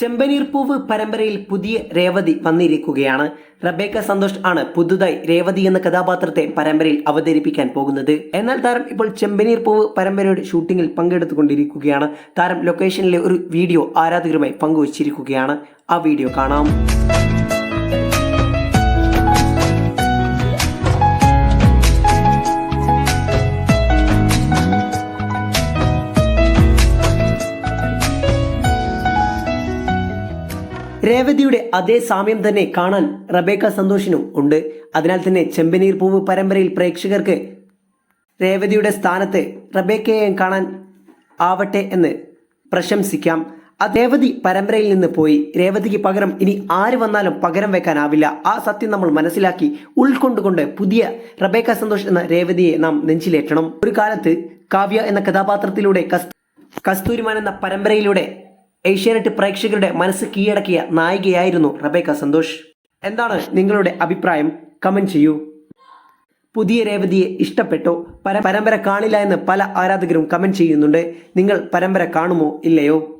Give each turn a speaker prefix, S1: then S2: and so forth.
S1: ചെമ്പനീർ പൂവ് പരമ്പരയിൽ പുതിയ രേവതി വന്നിരിക്കുകയാണ്. റബേക്ക സന്തോഷ് ആണ് പുതുതായി രേവതി എന്ന കഥാപാത്രത്തെ പരമ്പരയിൽ അവതരിപ്പിക്കാൻ പോകുന്നത്. എന്നാൽ താരം ഇപ്പോൾ ചെമ്പനീർ പൂവ് പരമ്പരയുടെ ഷൂട്ടിങ്ങിൽ പങ്കെടുത്തുകൊണ്ടിരിക്കുകയാണ്. താരം ലൊക്കേഷനിലെ ഒരു വീഡിയോ ആരാധകരുമായി പങ്കുവച്ചിരിക്കുകയാണ്. ആ വീഡിയോ കാണാം. രേവതിയുടെ അതേ സാമ്യം തന്നെ കാണാൻ റബേക്ക സന്തോഷിനും ഉണ്ട്. അതിനാൽ തന്നെ ചെമ്പനീർ പൂവ് പരമ്പരയിൽ പ്രേക്ഷകർക്ക് രേവതിയുടെ സ്ഥാനത്ത് റബേക്കയെ കാണാൻ ആവട്ടെ എന്ന് പ്രശംസിക്കാം. ആ രേവതി പരമ്പരയിൽ നിന്ന് പോയി. രേവതിക്ക് പകരം ഇനി ആര് വന്നാലും പകരം വെക്കാനാവില്ല. ആ സത്യം നമ്മൾ മനസ്സിലാക്കി ഉൾക്കൊണ്ടുകൊണ്ട് പുതിയ റബേക്ക സന്തോഷ് എന്ന രേവതിയെ നാം നെഞ്ചിലേറ്റണം. ഒരു കാലത്ത് കാവ്യ എന്ന കഥാപാത്രത്തിലൂടെ കസ് കസ്തൂരിമാൻ എന്ന പരമ്പരയിലൂടെ ഏഷ്യാനെറ്റ് പ്രേക്ഷകരുടെ മനസ്സ് കീഴടക്കിയ നായികയായിരുന്നു റബേക്ക സന്തോഷ്. എന്താണ് നിങ്ങളുടെ അഭിപ്രായം? കമന്റ് ചെയ്യൂ. പുതിയ രേവതിയെ ഇഷ്ടപ്പെട്ടോ? പര പരമ്പര കാണില്ല എന്ന് പല ആരാധകരും കമന്റ് ചെയ്യുന്നുണ്ട്. നിങ്ങൾ പരമ്പര കാണുമോ ഇല്ലയോ?